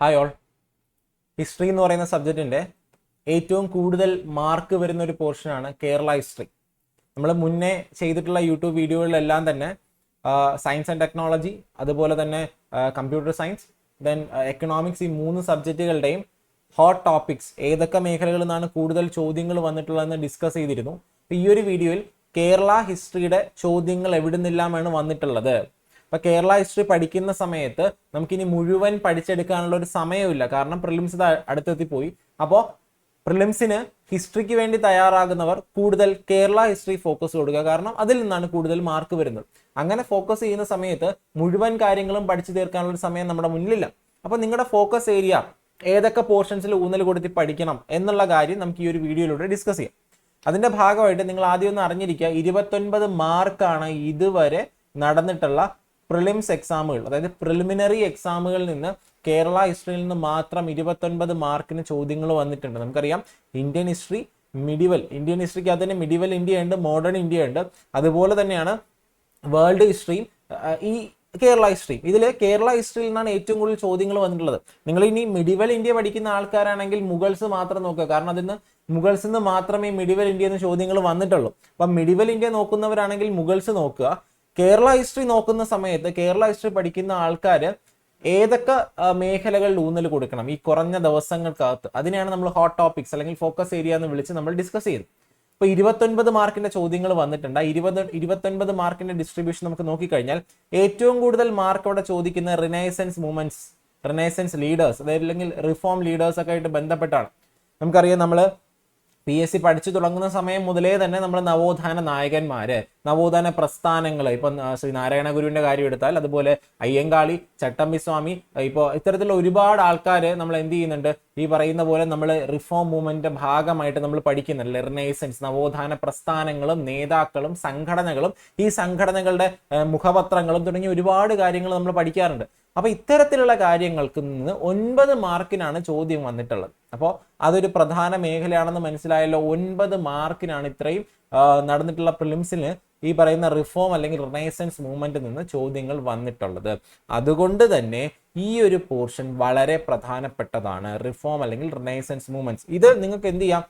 Hi all history എന്ന് പറയുന്ന സബ്ജക്റ്റിന്റെ ഏറ്റവും കൂടുതൽ മാർക്ക് വരുന്ന ഒരു പോർഷനാണ് കേരള ഹിസ്റ്ററി നമ്മൾ മുന്നേ ചെയ്തിട്ടുള്ള യൂട്യൂബ് വീഡിയോകളിലെല്ലാം തന്നെ സയൻസ് ആൻഡ് ടെക്നോളജി അതുപോലെ തന്നെ കമ്പ്യൂട്ടർ സയൻസ് ദെൻ എക്കണോമിക്സ് ഈ മൂന്ന് സബ്ജക്റ്റുകളുടെയും ഹോട്ട് ടോപ്പിക്സ് ഏതൊക്കെ മേഖലകളിൽ നിന്നാണ് കൂടുതൽ ചോദ്യങ്ങൾ വന്നിട്ടുള്ളതെന്ന് ഡിസ്കസ് ചെയ്തിരുന്നു. ഈ ഒരു വീഡിയോയിൽ കേരള ഹിസ്റ്ററിയുടെ ചോദ്യങ്ങൾ എവിടെ നിന്നെല്ലാമാണ് വന്നിട്ടുള്ളത്. അപ്പൊ കേരള ഹിസ്റ്ററി പഠിക്കുന്ന സമയത്ത് നമുക്കിനി മുഴുവൻ പഠിച്ചെടുക്കാനുള്ള ഒരു സമയമില്ല കാരണം പ്രിലിംസ് അടുത്തെത്തി പോയി അപ്പോൾ പ്രിലിംസിന് ഹിസ്റ്ററിക്ക് വേണ്ടി തയ്യാറാകുന്നവർ കൂടുതൽ കേരള ഹിസ്റ്ററി ഫോക്കസ് കൊടുക്കുക. കാരണം അതിൽ നിന്നാണ് കൂടുതൽ മാർക്ക് വരുന്നത്. അങ്ങനെ ഫോക്കസ് ചെയ്യുന്ന സമയത്ത് മുഴുവൻ കാര്യങ്ങളും പഠിച്ചു തീർക്കാനുള്ള സമയം നമ്മുടെ മുന്നിലില്ല. അപ്പൊ നിങ്ങളുടെ ഫോക്കസ് ഏരിയ ഏതൊക്കെ പോർഷൻസിൽ ഊന്നൽ കൊടുത്തി പഠിക്കണം എന്നുള്ള കാര്യം നമുക്ക് ഈ ഒരു വീഡിയോയിലൂടെ ഡിസ്കസ് ചെയ്യാം. അതിന്റെ ഭാഗമായിട്ട് നിങ്ങൾ ആദ്യം ഒന്ന് അറിഞ്ഞിരിക്കുക. ഇരുപത്തൊൻപത് മാർക്കാണ് ഇതുവരെ നടന്നിട്ടുള്ള പ്രിലിംസ് എക്സാമുകൾ അതായത് പ്രിലിമിനറി എക്സാമുകളിൽ നിന്ന് കേരള ഹിസ്റ്ററിയിൽ നിന്ന് മാത്രം ഇരുപത്തൊൻപത് മാർക്കിന് ചോദ്യങ്ങൾ വന്നിട്ടുണ്ട്. നമുക്കറിയാം ഇന്ത്യൻ ഹിസ്റ്ററി മിഡിവൽ ഇന്ത്യൻ ഹിസ്റ്ററിക്ക് അതിന് മിഡിവൽ ഇന്ത്യ ഉണ്ട് മോഡേൺ ഇന്ത്യ ഉണ്ട്. അതുപോലെ തന്നെയാണ് വേൾഡ് ഹിസ്റ്ററിയും ഈ കേരള ഹിസ്റ്ററി ഇതിൽ കേരള ഹിസ്റ്ററിയിൽ നിന്നാണ് ഏറ്റവും കൂടുതൽ ചോദ്യങ്ങൾ വന്നിട്ടുള്ളത്. നിങ്ങൾ ഇനി മിഡിവൽ ഇന്ത്യ പഠിക്കുന്ന ആൾക്കാരാണെങ്കിൽ മുഗൾസ് മാത്രം നോക്കുക. കാരണം അതിന് മുഗൾസ് നിന്ന് മാത്രമേ മിഡിവൽ ഇന്ത്യ എന്ന ചോദ്യങ്ങൾ വന്നിട്ടുള്ളൂ. അപ്പം മിഡിവൽ ഇന്ത്യ നോക്കുന്നവരാണെങ്കിൽ മുഗൾസ് നോക്കുക. കേരള ഹിസ്റ്ററി നോക്കുന്ന സമയത്ത് കേരള ഹിസ്റ്ററി പഠിക്കുന്ന ആൾക്കാർ ഏതൊക്കെ മേഖലകളിൽ ഊന്നൽ കൊടുക്കണം? ഈ കുറഞ്ഞ ദിവസങ്ങൾക്കകത്ത്. അതിനെയാണ് നമ്മൾ ഹോട്ട് ടോപ്പിക്സ് അല്ലെങ്കിൽ ഫോക്കസ് ഏരിയ എന്ന് വിളിച്ച് നമ്മൾ ഡിസ്കസ് ചെയ്തു ഇപ്പൊ ഇരുപത്തൊൻപത് മാർക്കിന്റെ ചോദ്യങ്ങൾ വന്നിട്ടുണ്ട്. ആ ഇരുപത് ഇരുപത്തൊൻപത് മാർക്കിന്റെ ഡിസ്ട്രിബ്യൂഷൻ നമുക്ക് നോക്കിക്കഴിഞ്ഞാൽ ഏറ്റവും കൂടുതൽ മാർക്ക് അവിടെ ചോദിക്കുന്ന റിനൈസൻസ് മൂവ്മെന്റ്സ് റിനൈസൻസ് ലീഡേഴ്സ് അതായത് അല്ലെങ്കിൽ റിഫോം ലീഡേഴ്സ് ഒക്കെ ആയിട്ട് ബന്ധപ്പെട്ടാണ്. നമുക്കറിയാം നമ്മൾ പി എസ് സി പഠിച്ചു തുടങ്ങുന്ന സമയം മുതലേ തന്നെ നമ്മൾ നവോത്ഥാന നായകന്മാര് നവോത്ഥാന പ്രസ്ഥാനങ്ങൾ ഇപ്പം ശ്രീ നാരായണ ഗുരുവിന്റെ കാര്യം എടുത്താൽ അതുപോലെ അയ്യങ്കാളി ചട്ടമ്പിസ്വാമി ഇപ്പോൾ ഇത്തരത്തിലുള്ള ഒരുപാട് ആൾക്കാർ നമ്മൾ എന്ത് ചെയ്യുന്നുണ്ട്? ഈ പറയുന്ന പോലെ നമ്മൾ റിഫോം മൂവ്മെന്റിന്റെ ഭാഗമായിട്ട് നമ്മൾ പഠിക്കുന്നുണ്ട്. ലെർണേസൻസ് നവോത്ഥാന പ്രസ്ഥാനങ്ങളും നേതാക്കളും സംഘടനകളും ഈ സംഘടനകളുടെ മുഖപത്രങ്ങളും തുടങ്ങിയ ഒരുപാട് കാര്യങ്ങൾ നമ്മൾ പഠിക്കാറുണ്ട്. അപ്പൊ ഇത്തരത്തിലുള്ള കാര്യങ്ങൾക്ക് നിന്ന് ഒൻപത് മാർക്കിനാണ് ചോദ്യം വന്നിട്ടുള്ളത്. അപ്പോൾ അതൊരു പ്രധാന മേഖലയാണെന്ന് മനസ്സിലായല്ലോ. ഒൻപത് മാർക്കിനാണ് ഇത്രയും നടന്നിട്ടുള്ള പ്രിലിംസിന് ഈ പറയുന്ന റിഫോം അല്ലെങ്കിൽ റിനൈസൻസ് മൂവ്മെന്റ് നിന്ന് ചോദ്യങ്ങൾ വന്നിട്ടുള്ളത്. അതുകൊണ്ട് തന്നെ ഈ ഒരു പോർഷൻ വളരെ പ്രധാനപ്പെട്ടതാണ്. റിഫോം അല്ലെങ്കിൽ റിനൈസൻസ് മൂവ്മെന്റ്സ് ഇത് നിങ്ങൾക്ക് എന്ത് ചെയ്യാം?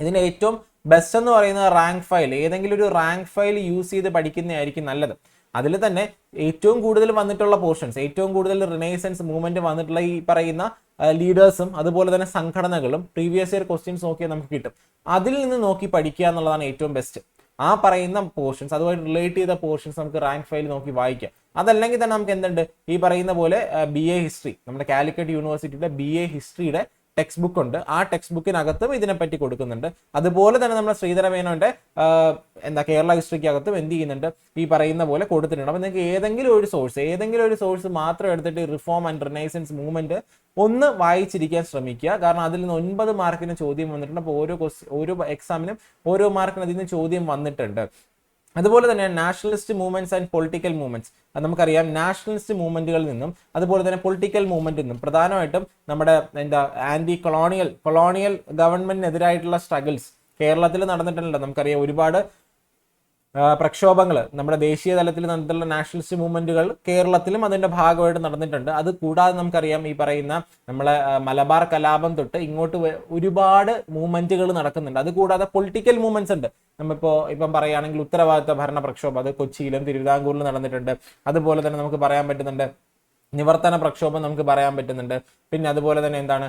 ഇതിന്റെ ഏറ്റവും ബെസ്റ്റ് എന്ന് പറയുന്ന റാങ്ക് ഫയൽ ഏതെങ്കിലും ഒരു റാങ്ക് ഫയൽ യൂസ് ചെയ്ത് പഠിക്കുന്നതായിരിക്കും നല്ലത്. അതിൽ തന്നെ ഏറ്റവും കൂടുതൽ വന്നിട്ടുള്ള പോർഷൻസ് ഏറ്റവും കൂടുതൽ റിനൈസൻസ് മൂവ്മെന്റ് വന്നിട്ടുള്ള ഈ പറയുന്ന ലീഡേഴ്സും അതുപോലെ തന്നെ സംഘടനകളും പ്രീവിയസ് ഇയർ ക്വസ്റ്റ്യൻസ് നോക്കിയാൽ നമുക്ക് കിട്ടും. അതിൽ നിന്ന് നോക്കി പഠിക്കുക എന്നുള്ളതാണ് ഏറ്റവും ബെസ്റ്റ് ആ പറയുന്ന പോർഷൻസ് അതുമായി റിലേറ്റ് ചെയ്ത പോർഷൻസ് നമുക്ക് റാങ്ക് ഫയൽ നോക്കി വായിക്കാം. അതല്ലെങ്കിൽ തന്നെ നമുക്ക് എന്തുണ്ട്? ഈ പറയുന്ന പോലെ ബി എ ഹിസ്റ്ററി നമ്മുടെ കാലിക്കറ്റ് യൂണിവേഴ്സിറ്റിയുടെ ബി എ ഹിസ്റ്ററിയുടെ ടെക്സ്റ്റ് ബുക്ക് ഉണ്ട്. ആ ടെക്സ്റ്റ് ബുക്കിനകത്തും ഇതിനെപ്പറ്റി കൊടുക്കുന്നുണ്ട്. അതുപോലെ തന്നെ നമ്മുടെ ശ്രീധരമേനോന്റെ എന്താ കേരള ഹിസ്റ്ററിക്കകത്തും എന്ത് ചെയ്യുന്നുണ്ട്? ഈ പറയുന്ന പോലെ കൊടുത്തിട്ടുണ്ട്. അപ്പൊ നിങ്ങൾക്ക് ഏതെങ്കിലും ഒരു സോഴ്സ് ഏതെങ്കിലും ഒരു സോഴ്സ് മാത്രം എടുത്തിട്ട് റിഫോം ആൻഡ് റിനൈസൻസ് മൂവ്മെന്റ് ഒന്ന് വായിച്ചിരിക്കാൻ ശ്രമിക്കുക. കാരണം അതിൽ നിന്ന് ഒൻപത് മാർക്കിന് ചോദ്യം വന്നിട്ടുണ്ട്. അപ്പോൾ ഓരോ ഓരോ എക്സാമിനും ഓരോ മാർക്കിന് അതിൽ നിന്ന് ചോദ്യം വന്നിട്ടുണ്ട്. അതുപോലെ തന്നെ nationalist movements and political movements അത് നമുക്കറിയാം നാഷണലിസ്റ്റ് മൂവ്മെന്റുകളിൽ നിന്നും അതുപോലെ തന്നെ പൊളിറ്റിക്കൽ മൂവ്മെന്റിൽ നിന്നും പ്രധാനമായിട്ടും നമ്മുടെ എന്താ ആന്റി കൊളോണിയൽ കൊളോണിയൽ ഗവൺമെന്റിനെതിരായിട്ടുള്ള സ്ട്രഗിൾസ് കേരളത്തിൽ നടന്നിട്ടുണ്ടല്ലോ. നമുക്കറിയാം ഒരുപാട് പ്രക്ഷോഭങ്ങൾ നമ്മുടെ ദേശീയ തലത്തിൽ നടന്നിട്ടുള്ള നാഷണലിസ്റ്റ് മൂവ്മെന്റുകൾ കേരളത്തിലും അതിന്റെ ഭാഗമായിട്ട് നടന്നിട്ടുണ്ട്. അത് കൂടാതെ നമുക്കറിയാം ഈ പറയുന്ന നമ്മളെ മലബാർ കലാപം തൊട്ട് ഇങ്ങോട്ട് ഒരുപാട് മൂവ്മെന്റുകൾ നടക്കുന്നുണ്ട്. അത് കൂടാതെ പൊളിറ്റിക്കൽ മൂവ്മെന്റ്സ് ഉണ്ട്. നമ്മളിപ്പോ ഇപ്പം പറയുകയാണെങ്കിൽ ഉത്തരവാദിത്ത ഭരണ പ്രക്ഷോഭം. അത് കൊച്ചിയിലും തിരുവിതാംകൂറിലും നടന്നിട്ടുണ്ട്. അതുപോലെ തന്നെ നമുക്ക് പറയാൻ പറ്റുന്നുണ്ട് നിവർത്തന പ്രക്ഷോഭം നമുക്ക് പറയാൻ പറ്റുന്നുണ്ട്. പിന്നെ അതുപോലെ തന്നെ എന്താണ്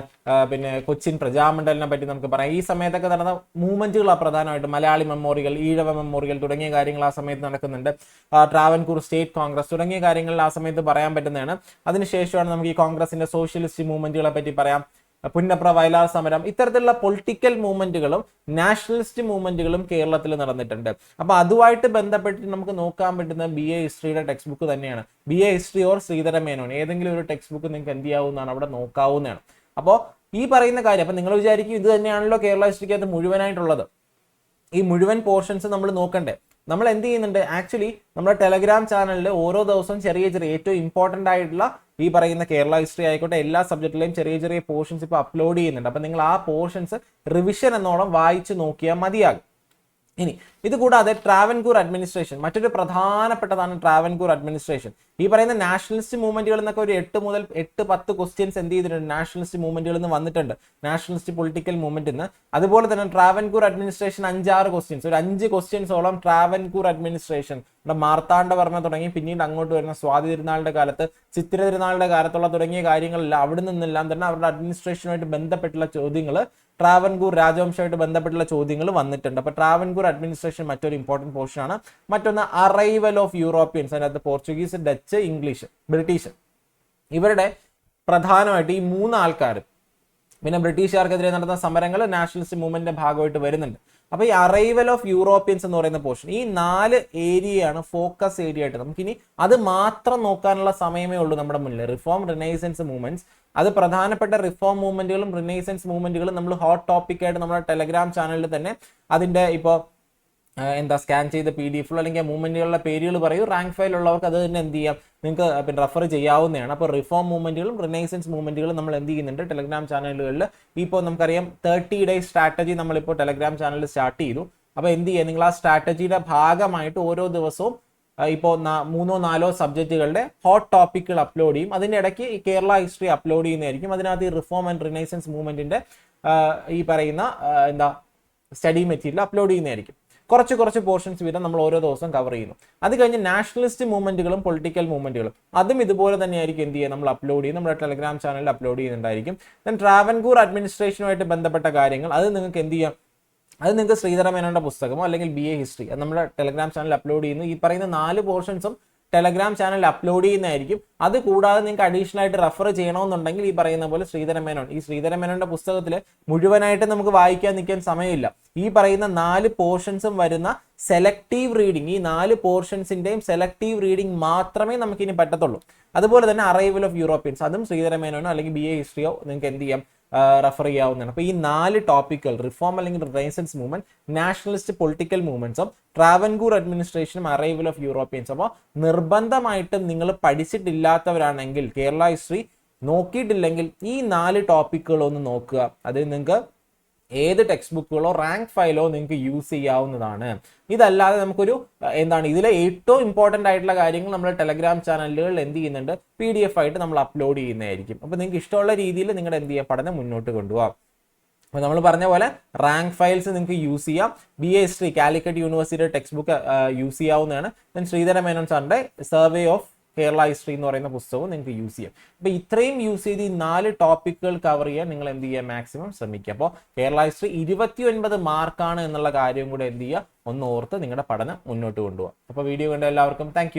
പിന്നെ കൊച്ചിൻ പ്രജാമണ്ഡലിനെ പറ്റി നമുക്ക് പറയാം. ഈ സമയത്തൊക്കെ നടന്ന മൂവ്മെന്റുകളാണ് പ്രധാനമായിട്ട്. മലയാളി മെമ്മോറിയൽ ഈഴവ മെമ്മോറിയൽ തുടങ്ങിയ കാര്യങ്ങൾ ആ സമയത്ത് നടക്കുന്നുണ്ട്. ട്രാവൻകൂർ സ്റ്റേറ്റ് കോൺഗ്രസ് തുടങ്ങിയ കാര്യങ്ങളിൽ ആ സമയത്ത് പറയാൻ പറ്റുന്നതാണ്. അതിനുശേഷമാണ് നമുക്ക് ഈ കോൺഗ്രസിന്റെ സോഷ്യലിസ്റ്റ് മൂവ്മെന്റുകളെ പറ്റി പറയാം. പുന്നപ്ര വയലാർ സമരം ഇത്തരത്തിലുള്ള പൊളിറ്റിക്കൽ മൂവ്മെന്റുകളും നാഷണലിസ്റ്റ് മൂവ്മെന്റുകളും കേരളത്തിൽ നടന്നിട്ടുണ്ട്. അപ്പൊ അതുമായിട്ട് ബന്ധപ്പെട്ട് നമുക്ക് നോക്കാൻ പറ്റുന്ന ബി എ ഹിസ്റ്ററിയുടെ ടെക്സ്റ്റ് ബുക്ക് തന്നെയാണ്. B A history or Sreedhara Menon. ഏതെങ്കിലും ഒരു ടെക്സ്റ്റ് ബുക്ക് നിങ്ങൾക്ക് എന്ത് ചെയ്യാവുന്നതാണ് അവിടെ നോക്കാവുന്നതാണ് അപ്പോൾ ഈ പറയുന്ന കാര്യം അപ്പൊ നിങ്ങൾ വിചാരിക്കും ഇത് തന്നെയാണല്ലോ കേരള ഹിസ്റ്ററിക്കകത്ത് മുഴുവനായിട്ടുള്ളത്. ഈ മുഴുവൻ പോർഷൻസ് നമ്മൾ നോക്കണ്ടേ. നമ്മൾ എന്ത് ചെയ്യുന്നുണ്ട് ആക്ച്വലി നമ്മുടെ ടെലഗ്രാം ചാനലിൽ ഓരോ ദിവസവും ചെറിയ ചെറിയ ഏറ്റവും ഇമ്പോർട്ടന്റ് ആയിട്ടുള്ള ഈ പറയുന്ന കേരള ഹിസ്റ്ററി ആയിക്കോട്ടെ എല്ലാ സബ്ജക്റ്റിലെയും ചെറിയ ചെറിയ പോർഷൻസ് ഇപ്പോൾ അപ്ലോഡ് ചെയ്യുന്നുണ്ട്. അപ്പം നിങ്ങൾ ആ പോർഷൻസ് റിവിഷൻ എന്നോണം വായിച്ച് നോക്കിയാൽ മതിയാകും. ഇനി ഇത് കൂടാതെ ട്രാവൻകൂർ അഡ്മിനിസ്ട്രേഷൻ മറ്റൊരു പ്രധാനപ്പെട്ടതാണ് ട്രാവൻകൂർ അഡ്മിനിസ്ട്രേഷൻ. ഈ പറയുന്ന നാഷണലിസ്റ്റ് മൂവ്മെന്റുകൾ എന്നൊക്കെ ഒരു എട്ട് മുതൽ എട്ട് പത്ത് ക്വസ്റ്റ്യൻസ് എന്ത് ചെയ്തിട്ടുണ്ട്? നാഷണലിസ്റ്റ് മൂവ്മെന്റുകൾ നിന്ന് വന്നിട്ടുണ്ട്. നാഷണലിസ്റ്റ് പൊളിറ്റിക്കൽ മൂവ്മെന്റ് നിന്ന്. അതുപോലെ തന്നെ ട്രാവൻകൂർ അഡ്മിനിസ്ട്രേഷൻ അഞ്ചാറ് ക്വസ്റ്റ്യൻസ്. ഒരു അഞ്ച് ക്വസ്റ്റ്യൻസോളം ട്രാവൻകൂർ അഡ്മിനിസ്ട്രേഷൻ. നമ്മുടെ മാർത്താണ്ഡവർമ്മ തുടങ്ങി പിന്നീട് അങ്ങോട്ട് വരുന്ന സ്വാതി തിരുനാളിന്റെ കാലത്ത് ചിത്ര തിരുനാളിന്റെ കാലത്തുള്ള തുടങ്ങിയ കാര്യങ്ങളെല്ലാം അവിടെ നിന്നെല്ലാം തന്നെ അവരുടെ അഡ്മിനിസ്ട്രേഷനുമായിട്ട് ബന്ധപ്പെട്ടുള്ള ചോദ്യങ്ങൾ ട്രാവൻകൂർ രാജവംശമായിട്ട് ബന്ധപ്പെട്ടുള്ള ചോദ്യങ്ങൾ വന്നിട്ടുണ്ട്. അപ്പൊ ട്രാവൻകൂർ അഡ്മിനിസ്ട്രേഷൻ മറ്റൊരു ഇമ്പോർട്ടന്റ് പോർഷൻ ആണ്. മറ്റൊന്ന് അറൈവൽ ഓഫ് യൂറോപ്യൻസ് അതിനകത്ത് പോർച്ചുഗീസ് ഡച്ച് ഇംഗ്ലീഷ് ബ്രിട്ടീഷ് ഇവരുടെ പ്രധാനമായിട്ട് ഈ മൂന്ന് ആൾക്കാരും പിന്നെ ബ്രിട്ടീഷുകാർക്കെതിരെ നടന്ന സമരങ്ങൾ നാഷണലിസ്റ്റ് മൂവ്മെന്റിന്റെ ഭാഗമായിട്ട് വരുന്നുണ്ട്. അപ്പൊ ഈ അറൈവൽ ഓഫ് യൂറോപ്യൻസ് എന്ന് പറയുന്ന പോർഷൻ ഈ നാല് ഏരിയയാണ് ഫോക്കസ് ഏരിയ ആയിട്ട് നമുക്കിനി അത് മാത്രം നോക്കാനുള്ള സമയമേ ഉള്ളൂ നമ്മുടെ മുന്നിൽ. റിഫോം റിനൈസൻസ് മൂവ്മെന്റ്സ് അത് പ്രധാനപ്പെട്ട റിഫോം മൂവ്മെന്റുകളും റിനൈസൻസ് മൂവ്മെന്റുകളും നമ്മൾ ഹോട്ട് ടോപ്പിക് ആയിട്ട് നമ്മുടെ ടെലഗ്രാം ചാനലിൽ തന്നെ അതിന്റെ ഇപ്പോൾ എന്താ സ്കാൻ ചെയ്ത പി ഡി എഫിലോ അല്ലെങ്കിൽ മൂവ്മെന്റുകളുടെ പേരുകൾ പറയൂ റാങ്ക് ഫയൽ ഉള്ളവർക്ക് അത് തന്നെ എന്ത് ചെയ്യാം? നിങ്ങൾക്ക് പിന്നെ റെഫർ ചെയ്യാവുന്നതാണ്. അപ്പോൾ റിഫോം മൂവ്മെന്റുകളും റിനൈസൻസ് മൂവ്മെന്റുകളും നമ്മൾ എന്ത് ചെയ്യുന്നുണ്ട്? ടെലഗ്രാം ചാനലുകളിൽ ഇപ്പോൾ നമുക്കറിയാം തേർട്ടി ഡേ സ്ട്രാറ്റജി നമ്മളിപ്പോൾ ടെലഗ്രാം ചാനലിൽ സ്റ്റാർട്ട് ചെയ്തു. അപ്പോൾ എന്ത് ചെയ്യുക? നിങ്ങൾ ആ സ്ട്രാറ്റജിയുടെ ഭാഗമായിട്ട് ഓരോ ദിവസവും ഇപ്പോൾ മൂന്നോ നാലോ സബ്ജക്റ്റുകളുടെ ഹോട്ട് ടോപ്പിക്കുകൾ അപ്ലോഡ് ചെയ്യും. അതിന്റെ ഇടയ്ക്ക് ഈ കേരള ഹിസ്റ്ററി അപ്ലോഡ് ചെയ്യുന്നതായിരിക്കും. അതിനകത്ത് ഈ റിഫോം ആൻഡ് റിനൈസൻസ് മൂവ്മെന്റിന്റെ ഈ പറയുന്ന എന്താ സ്റ്റഡി മെറ്റീരിയൽ അപ്ലോഡ് ചെയ്യുന്നതായിരിക്കും. കുറച്ച് കുറച്ച് പോർഷൻസ് വീതം നമ്മൾ ഓരോ ദിവസം കവർ ചെയ്യുന്നു. അത് കഴിഞ്ഞ് നാഷണലിസ്റ്റ് മൂവ്മെന്റുകളും പൊളിറ്റിക്കൽ മൂവ്മെന്റുകളും അതും ഇതുപോലെ തന്നെയായിരിക്കും എന്ത് ചെയ്യുക? നമ്മൾ അപ്ലോഡ് ചെയ്യും നമ്മുടെ ടെലഗ്രാം ചാനലിൽ അപ്ലോഡ് ചെയ്യുന്നുണ്ടായിരിക്കും. ദെൻ ട്രാവൻകൂർ അഡ്മിനിസ്ട്രേഷനുമായിട്ട് ബന്ധപ്പെട്ട കാര്യങ്ങൾ അത് നിങ്ങൾക്ക് എന്ത് ചെയ്യാം? അത് നിങ്ങൾക്ക് ശ്രീധരമേനോന്റെ പുസ്തകമോ അല്ലെങ്കിൽ ബി എ ഹിസ്റ്ററി അത് നമ്മുടെ ടെലഗ്രാം ചാനലിൽ അപ്ലോഡ് ചെയ്യുന്നു. ഈ പറയുന്ന നാല് പോർഷൻസും ടെലഗ്രാം ചാനൽ അപ്ലോഡ് ചെയ്യുന്നതായിരിക്കും. അത് കൂടാതെ നിങ്ങൾക്ക് അഡീഷണൽ ആയിട്ട് റെഫർ ചെയ്യണമെന്നുണ്ടെങ്കിൽ ഈ പറയുന്ന പോലെ ശ്രീധര മേനോൻ. ഈ ശ്രീധര മേനോന്റെ പുസ്തകത്തിൽ മുഴുവനായിട്ട് നമുക്ക് വായിക്കാൻ നിൽക്കാൻ സമയമില്ല. ഈ പറയുന്ന നാല് പോർഷൻസും വരുന്ന സെലക്റ്റീവ് റീഡിംഗ് ഈ നാല് പോർഷൻസിന്റെയും സെലക്റ്റീവ് റീഡിംഗ് മാത്രമേ നമുക്ക് ഇനി പറ്റത്തുള്ളൂ. അതുപോലെ തന്നെ അറൈവൽ ഓഫ് യൂറോപ്യൻസ് അതും ശ്രീധരമേനോനോ അല്ലെങ്കിൽ ബി എ ഹിസ്റ്ററിയോ നിങ്ങൾക്ക് എന്ത് ചെയ്യാം? റെഫർ ചെയ്യാവുന്നതാണ്. അപ്പോൾ ഈ നാല് ടോപ്പിക്കൽ റിഫോം അല്ലെങ്കിൽ റൈസൻസ് മൂവ്മെന്റ് നാഷണലിസ്റ്റ് പൊളിറ്റിക്കൽ മൂവ്മെന്റ്സും ട്രാവൻകൂർ അഡ്മിനിസ്ട്രേഷനും അറൈവൽ ഓഫ് യൂറോപ്യൻസ് അപ്പോൾ നിർബന്ധമായിട്ടും നിങ്ങൾ പഠിച്ചിട്ടില്ലാത്തവരാണെങ്കിൽ കേരള ഹിസ്റ്ററി നോക്കിയിട്ടില്ലെങ്കിൽ ഈ നാല് ടോപ്പിക്കുകൾ ഒന്ന് നോക്കുക. അത് നിങ്ങൾക്ക് ഏത് ടെക്സ്റ്റ് ബുക്കുകളോ റാങ്ക് ഫയലോ നിങ്ങൾക്ക് യൂസ് ചെയ്യാവുന്നതാണ്. ഇതല്ലാതെ നമുക്കൊരു എന്താണ് ഇതിലെ ഏറ്റവും ഇമ്പോർട്ടന്റ് ആയിട്ടുള്ള കാര്യങ്ങൾ നമ്മൾ ടെലഗ്രാം ചാനലുകളിൽ എന്ത് ചെയ്യുന്നുണ്ട്? പി ഡി എഫ് ആയിട്ട് നമ്മൾ അപ്ലോഡ് ചെയ്യുന്നതായിരിക്കും. അപ്പോൾ നിങ്ങൾക്ക് ഇഷ്ടമുള്ള രീതിയിൽ നിങ്ങളുടെ എന്ത് ചെയ്യുക പഠനം മുന്നോട്ട് കൊണ്ടുപോകാം അപ്പോൾ നമ്മൾ പറഞ്ഞ പോലെ റാങ്ക് ഫയൽസ് നിങ്ങൾക്ക് യൂസ് ചെയ്യാം. ബി എസ് ഹിസ്റ്ററി കാലിക്കറ്റ് യൂണിവേഴ്സിറ്റിയുടെ ടെക്സ്റ്റ് ബുക്ക് യൂസ് ചെയ്യാവുന്നതാണ്. ദൻ ശ്രീധര മേനോൻ സാറിന്റെ സർവേ ഓഫ് കേരള ഹിസ്റ്ററി എന്ന് പറയുന്ന പുസ്തകവും നിങ്ങൾക്ക് യൂസ് ചെയ്യാം. അപ്പോൾ ഇത്രയും യൂസ് ചെയ്ത് ഈ നാല് ടോപ്പിക്കുകൾ കവർ ചെയ്യാൻ നിങ്ങൾ എന്ത് ചെയ്യുക മാക്സിമം ശ്രമിക്കുക. അപ്പോൾ കേരള ഹിസ്റ്ററി ഇരുപത്തി ഒൻപത് മാർക്കാണ് എന്നുള്ള കാര്യം കൂടെ എന്ത് ചെയ്യുക? ഒന്ന് ഓർത്ത് നിങ്ങളുടെ പഠനം മുന്നോട്ട് കൊണ്ടുപോകാം അപ്പോൾ വീഡിയോ കണ്ട എല്ലാവർക്കും താങ്ക്